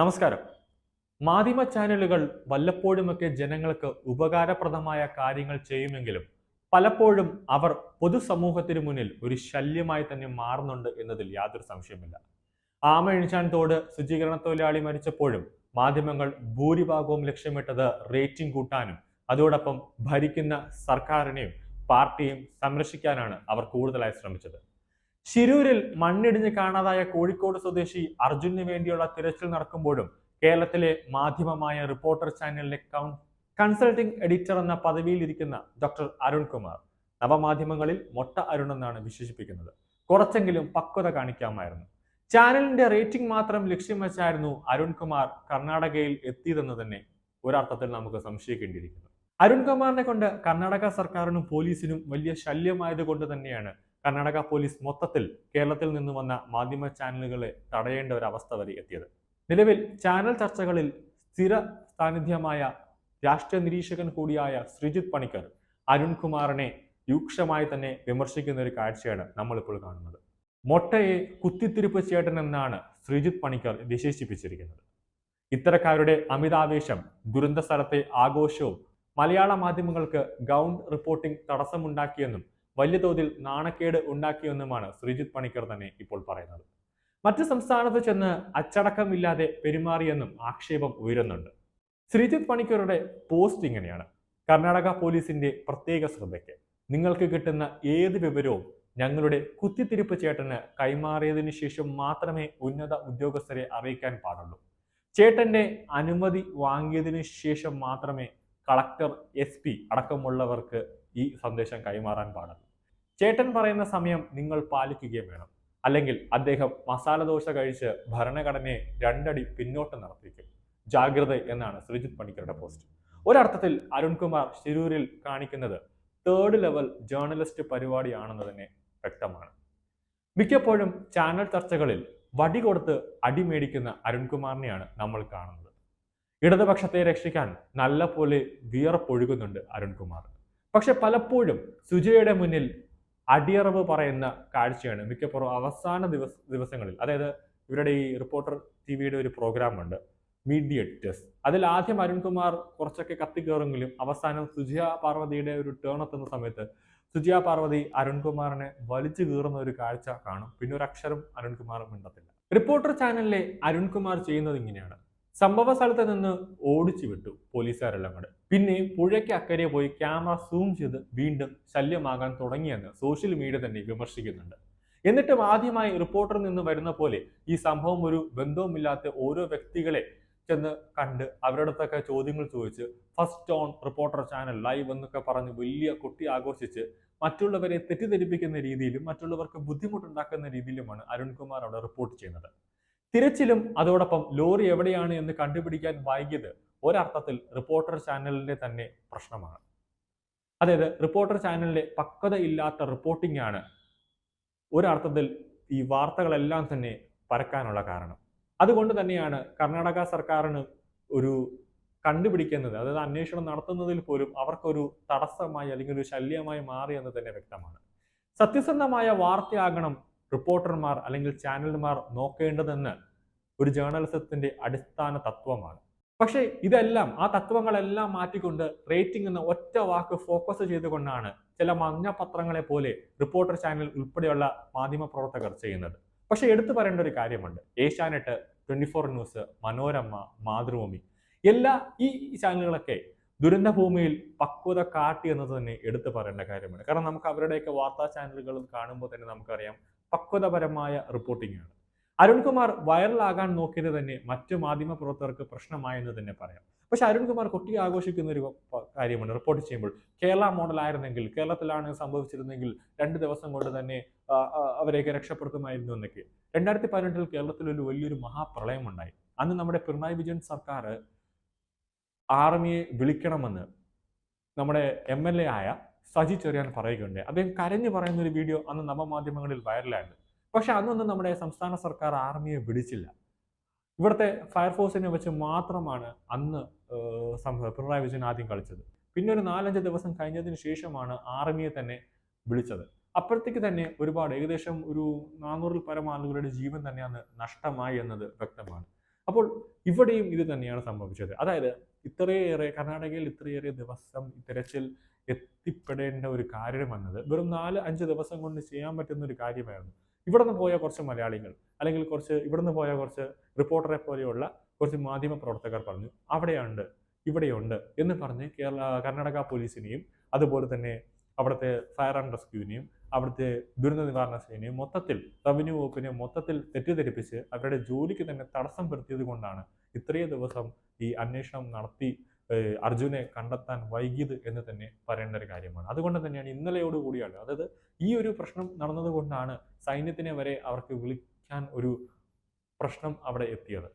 നമസ്കാരം. മാധ്യമ ചാനലുകൾ വല്ലപ്പോഴുമൊക്കെ ജനങ്ങൾക്ക് ഉപകാരപ്രദമായ കാര്യങ്ങൾ ചെയ്യുമെങ്കിലും പലപ്പോഴും അവർ പൊതുസമൂഹത്തിന് മുന്നിൽ ഒരു ശല്യമായി തന്നെ മാറുന്നുണ്ട് എന്നതിൽ യാതൊരു സംശയമില്ല ആമ എണിച്ചാൻ തോട് ശുചീകരണ തൊഴിലാളി മരിച്ചപ്പോഴും മാധ്യമങ്ങൾ ഭൂരിഭാഗവും ലക്ഷ്യമിട്ടത് റേറ്റിംഗ് കൂട്ടാനും അതോടൊപ്പം ഭരിക്കുന്ന സർക്കാരിനെയും പാർട്ടിയും സംരക്ഷിക്കാനാണ് അവർ കൂടുതലായി ശ്രമിച്ചത്. ശിരൂരിൽ മണ്ണിടിഞ്ഞ് കാണാതായ കോഴിക്കോട് സ്വദേശി അർജുനു വേണ്ടിയുള്ള തിരച്ചിൽ നടക്കുമ്പോഴും കേരളത്തിലെ മാധ്യമമായ റിപ്പോർട്ടർ ചാനലിലെ കൗൺ കൺസൾട്ടിംഗ് എഡിറ്റർ എന്ന പദവിയിൽ ഇരിക്കുന്ന ഡോക്ടർ അരുൺകുമാർ നവമാധ്യമങ്ങളിൽ മൊട്ട അരുൺ എന്നാണ് വിശേഷിപ്പിക്കുന്നത്. കുറച്ചെങ്കിലും പക്വത കാണിക്കാമായിരുന്നു. ചാനലിന്റെ റേറ്റിംഗ് മാത്രം ലക്ഷ്യം വെച്ചായിരുന്നു അരുൺകുമാർ കർണാടകയിൽ എത്തിയതെന്ന് തന്നെ ഒരർത്ഥത്തിൽ നമുക്ക് സംശയിക്കേണ്ടിയിരിക്കുന്നു. അരുൺകുമാറിനെ കൊണ്ട് കർണാടക സർക്കാരിനും പോലീസിനും വലിയ ശല്യമായത് കൊണ്ട് തന്നെയാണ് കർണാടക പോലീസ് മൊത്തത്തിൽ കേരളത്തിൽ നിന്ന് വന്ന മാധ്യമ ചാനലുകളെ തടയേണ്ട ഒരു അവസ്ഥ വരെ എത്തിയത്. നിലവിൽ ചാനൽ ചർച്ചകളിൽ സ്ഥിര സാന്നിധ്യമായ രാഷ്ട്രീയ നിരീക്ഷകൻ കൂടിയായ ശ്രീജിത് പണിക്കർ അരുൺകുമാറിനെ രൂക്ഷമായി തന്നെ വിമർശിക്കുന്ന ഒരു കാഴ്ചയാണ് നമ്മളിപ്പോൾ കാണുന്നത്. മൊട്ടയെ കുത്തിത്തിരിപ്പ് ചേട്ടൻ എന്നാണ് ശ്രീജിത് പണിക്കർ വിശേഷിപ്പിച്ചിരിക്കുന്നത്. ഇത്തരക്കാരുടെ അമിതാവേശം ദുരന്ത സ്ഥലത്തെ ആഘോഷവും മലയാള മാധ്യമങ്ങൾക്ക് ഗൗണ്ട് റിപ്പോർട്ടിംഗ് തടസ്സമുണ്ടാക്കിയെന്നും വലിയ തോതിൽ നാണക്കേട് ഉണ്ടാക്കിയെന്നുമാണ് ശ്രീജിത്ത് പണിക്കർ തന്നെ ഇപ്പോൾ പറയുന്നത്. മറ്റു സംസ്ഥാനത്ത് ചെന്ന് അച്ചടക്കമില്ലാതെ പെരുമാറിയെന്നും ആക്ഷേപം ഉയരുന്നുണ്ട്. ശ്രീജിത്ത് പണിക്കരുടെ പോസ്റ്റ് ഇങ്ങനെയാണ്. കർണാടക പോലീസിന്റെ പ്രത്യേക ശ്രദ്ധയ്ക്ക് നിങ്ങൾക്ക് കിട്ടുന്ന ഏത് വിവരവും ഞങ്ങളുടെ കുത്തിത്തിരിപ്പ് ചേട്ടന് കൈമാറിയതിനു ശേഷം മാത്രമേ ഉന്നത ഉദ്യോഗസ്ഥരെ അറിയിക്കാൻ പാടുള്ളൂ. ചേട്ടന്റെ അനുമതി വാങ്ങിയതിനു ശേഷം മാത്രമേ കളക്ടർ എസ് അടക്കമുള്ളവർക്ക് ഈ സന്ദേശം കൈമാറാൻ പാടുള്ളൂ. ചേട്ടൻ പറയുന്ന സമയം നിങ്ങൾ പാലിക്കുകയും വേണം. അല്ലെങ്കിൽ അദ്ദേഹം മസാല ദോശ കഴിച്ച് ഭരണഘടനയെ രണ്ടടി പിന്നോട്ട് നടത്തിക്കും. ജാഗ്രത എന്നാണ് ശ്രീജിത് പണിക്കരുടെ പോസ്റ്റ്. ഒരർത്ഥത്തിൽ അരുൺകുമാർ ശിരൂരിൽ കാണിക്കുന്നത് തേർഡ് ലെവൽ ജേർണലിസ്റ്റ് പരിപാടിയാണെന്ന് തന്നെ വ്യക്തമാണ്. മിക്കപ്പോഴും ചാനൽ ചർച്ചകളിൽ വടി കൊടുത്ത് അടിമേടിക്കുന്ന അരുൺകുമാറിനെയാണ് നമ്മൾ കാണുന്നത്. ഇടതുപക്ഷത്തെ രക്ഷിക്കാൻ നല്ല പോലെ വിയർപ്പൊഴുകുന്നുണ്ട് അരുൺകുമാർ. പക്ഷെ പലപ്പോഴും സുജയുടെ മുന്നിൽ അടിയറവ് പറയുന്ന കാഴ്ചയാണ് മിക്കപ്പോഴും അവസാന ദിവസ ദിവസങ്ങളിൽ. അതായത് ഇവരുടെ ഈ റിപ്പോർട്ടർ ടി വിയുടെ ഒരു പ്രോഗ്രാമുണ്ട് മീഡിയ എഡിറ്റേഴ്സ് അതിൽ ആദ്യം അരുൺകുമാർ കുറച്ചൊക്കെ കത്തിക്കയറെങ്കിലും അവസാനം സുജിയ പാർവതിയുടെ ഒരു ടേൺ എത്തുന്ന സമയത്ത് സുജിയ പാർവതി അരുൺകുമാറിനെ വലിച്ചു കീറുന്ന ഒരു കാഴ്ച കാണും. പിന്നെ ഒരു അക്ഷരം അരുൺകുമാർ മിണ്ടത്തില്ല. റിപ്പോർട്ടർ ചാനലിലെ അരുൺകുമാർ ചെയ്യുന്നത് ഇങ്ങനെയാണ്. സംഭവ സ്ഥലത്ത് നിന്ന് ഓടിച്ചു വിട്ടു പോലീസുകാരെല്ലാം കൂടെ. പിന്നെ പുഴയ്ക്ക് അക്കരെ പോയി ക്യാമറ സൂം ചെയ്ത് വീണ്ടും ശല്യമാകാൻ തുടങ്ങിയെന്ന് സോഷ്യൽ മീഡിയ തന്നെ വിമർശിക്കുന്നുണ്ട്. എന്നിട്ടും ആദ്യമായി റിപ്പോർട്ടറിൽ നിന്ന് വരുന്ന പോലെ ഈ സംഭവം ഒരു ബന്ധവുമില്ലാത്ത ഓരോ വ്യക്തികളെ ചെന്ന് കണ്ട് അവരുടെ അടുത്തൊക്കെ ചോദ്യങ്ങൾ ചോദിച്ച് first on reporter channel live എന്നൊക്കെ പറഞ്ഞ് വലിയ കുട്ടി ആഘോഷിച്ച് മറ്റുള്ളവരെ തെറ്റിദ്ധരിപ്പിക്കുന്ന രീതിയിലും മറ്റുള്ളവർക്ക് ബുദ്ധിമുട്ടുണ്ടാക്കുന്ന രീതിയിലുമാണ് അരുൺകുമാർ അവിടെ റിപ്പോർട്ട് ചെയ്യുന്നത്. തിരച്ചിലും അതോടൊപ്പം ലോറി എവിടെയാണ് എന്ന് കണ്ടുപിടിക്കാൻ വൈകിയത് ഒരർത്ഥത്തിൽ റിപ്പോർട്ടർ ചാനലിന്റെ തന്നെ പ്രശ്നമാണ്. അതായത് റിപ്പോർട്ടർ ചാനലിലെ പക്വത ഇല്ലാത്ത റിപ്പോർട്ടിംഗ് ആണ് ഒരർത്ഥത്തിൽ ഈ വാർത്തകളെല്ലാം തന്നെ പരക്കാനുള്ള കാരണം. അതുകൊണ്ട് തന്നെയാണ് കർണാടക സർക്കാരിന് ഒരു കണ്ടുപിടിക്കുന്നത് അതായത് അന്വേഷണം നടത്തുന്നതിൽ പോലും അവർക്കൊരു തടസ്സമായി അല്ലെങ്കിൽ ഒരു ശല്യമായി മാറി എന്ന് തന്നെ വ്യക്തമാണ്. സത്യസന്ധമായ വാർത്തയാകണം റിപ്പോർട്ടർമാർ അല്ലെങ്കിൽ ചാനലുമാർ നോക്കേണ്ടതെന്ന് ഒരു ജേർണലിസത്തിന്റെ അടിസ്ഥാന തത്വമാണ്. പക്ഷേ ഇതെല്ലാം ആ തത്വങ്ങളെല്ലാം മാറ്റിക്കൊണ്ട് റേറ്റിംഗ് എന്ന ഒറ്റ വാക്ക് ഫോക്കസ് ചെയ്തുകൊണ്ടാണ് ചില മഞ്ഞ പത്രങ്ങളെ പോലെ റിപ്പോർട്ടർ ചാനൽ ഉൾപ്പെടെയുള്ള മാധ്യമ പ്രവർത്തകർ ചെയ്യുന്നത്. പക്ഷെ എടുത്തു പറയേണ്ട ഒരു കാര്യമുണ്ട്. Asianet twenty four news Manorama Mathrubhumi എല്ലാ ഈ ചാനലുകളൊക്കെ ദുരന്തഭൂമിയിൽ പക്വത കാട്ടി എന്നത് തന്നെ എടുത്തു പറയേണ്ട കാര്യമാണ്. കാരണം നമുക്ക് അവരുടെയൊക്കെ വാർത്താ ചാനലുകൾ കാണുമ്പോൾ തന്നെ നമുക്കറിയാം പക്വതപരമായ റിപ്പോർട്ടിംഗ് ആണ് അരുൺകുമാർ വൈറലാകാൻ നോക്കിയത് തന്നെ മറ്റു മാധ്യമ പ്രവർത്തകർക്ക് പ്രശ്നമായെന്ന് തന്നെ പറയാം. പക്ഷെ അരുൺകുമാർ കുട്ടി ആഘോഷിക്കുന്ന ഒരു കാര്യമാണ് റിപ്പോർട്ട് ചെയ്യുമ്പോൾ കേരള മോഡൽ ആയിരുന്നെങ്കിൽ കേരളത്തിലാണ് സംഭവിച്ചിരുന്നെങ്കിൽ രണ്ട് ദിവസം കൊണ്ട് തന്നെ അവരെയൊക്കെ രക്ഷപ്പെടുത്തുമായിരുന്നു എന്നൊക്കെ. രണ്ടായിരത്തി പതിനെട്ടിൽ കേരളത്തിൽ ഒരു വലിയൊരു മഹാപ്രളയം ഉണ്ടായി. അന്ന് നമ്മുടെ പിണറായി വിജയൻ സർക്കാർ ആർമിയെ വിളിക്കണമെന്ന് നമ്മുടെ എം എൽ എ ആയ സജി ചെറിയാൻ പറയുകയുണ്ട് അദ്ദേഹം കരഞ്ഞു പറയുന്ന ഒരു വീഡിയോ അന്ന് നവമാധ്യമങ്ങളിൽ വൈറലായിരുന്നു. പക്ഷെ അന്നൊന്നും നമ്മുടെ സംസ്ഥാന സർക്കാർ ആർമിയെ വിളിച്ചില്ല. ഇവിടുത്തെ ഫയർഫോഴ്സിനെ വെച്ച് മാത്രമാണ് അന്ന് പിണറായി വിജയൻ ആദ്യം കളിച്ചത്. പിന്നെ ഒരു നാലഞ്ച് ദിവസം കഴിഞ്ഞതിന് ശേഷമാണ് ആർമിയെ തന്നെ വിളിച്ചത്. അപ്പോഴത്തേക്ക് തന്നെ ഒരുപാട് ഏകദേശം ഒരു നാനൂറിൽ പരം ആളുകളുടെ ജീവൻ തന്നെ അന്ന് നഷ്ടമായി എന്നത് വ്യക്തമാണ്. അപ്പോൾ ഇവിടെയും ഇത് തന്നെയാണ് സംഭവിച്ചത്. അതായത് ഇത്രയേറെ കർണാടകയിൽ ഇത്രയേറെ ദിവസം തിരച്ചിൽ എത്തിപ്പെടേണ്ട ഒരു കാര്യം വന്നത് വെറും നാല് അഞ്ച് ദിവസം കൊണ്ട് ചെയ്യാൻ പറ്റുന്ന ഒരു കാര്യമായിരുന്നു. ഇവിടുന്ന് പോയ കുറച്ച് മലയാളികൾ അല്ലെങ്കിൽ കുറച്ച് ഇവിടുന്ന് പോയ കുറച്ച് റിപ്പോർട്ടറെ പോലെയുള്ള കുറച്ച് മാധ്യമ പ്രവർത്തകർ പറഞ്ഞു അവിടെയുണ്ട് ഇവിടെയുണ്ട് എന്ന് പറഞ്ഞ് കേരള കർണാടക പോലീസിനെയും അതുപോലെ തന്നെ അവിടുത്തെ ഫയർ ആൻഡ് റെസ്ക്യൂവിനെയും അവിടുത്തെ ദുരന്ത നിവാരണ സേനയും മൊത്തത്തിൽ റവന്യൂ വകുപ്പിനെ മൊത്തത്തിൽ തെറ്റിദ്ധരിപ്പിച്ച് അവരുടെ ജോലിക്ക് തന്നെ തടസ്സം വരുത്തിയത് കൊണ്ടാണ് ഇത്രയും ദിവസം ഈ അന്വേഷണം നടത്തി അർജുനെ കണ്ടെത്താൻ വൈകിയത് എന്ന് തന്നെ പറയേണ്ട ഒരു കാര്യമാണ്. അതുകൊണ്ട് തന്നെയാണ് ഇന്നലെയോട് കൂടിയാണ് അതായത് ഈ ഒരു പ്രശ്നം നടന്നതുകൊണ്ടാണ് സൈന്യത്തിനെ വരെ അവർക്ക് വിളിക്കാൻ ഒരു പ്രശ്നം അവിടെ എത്തിയത്.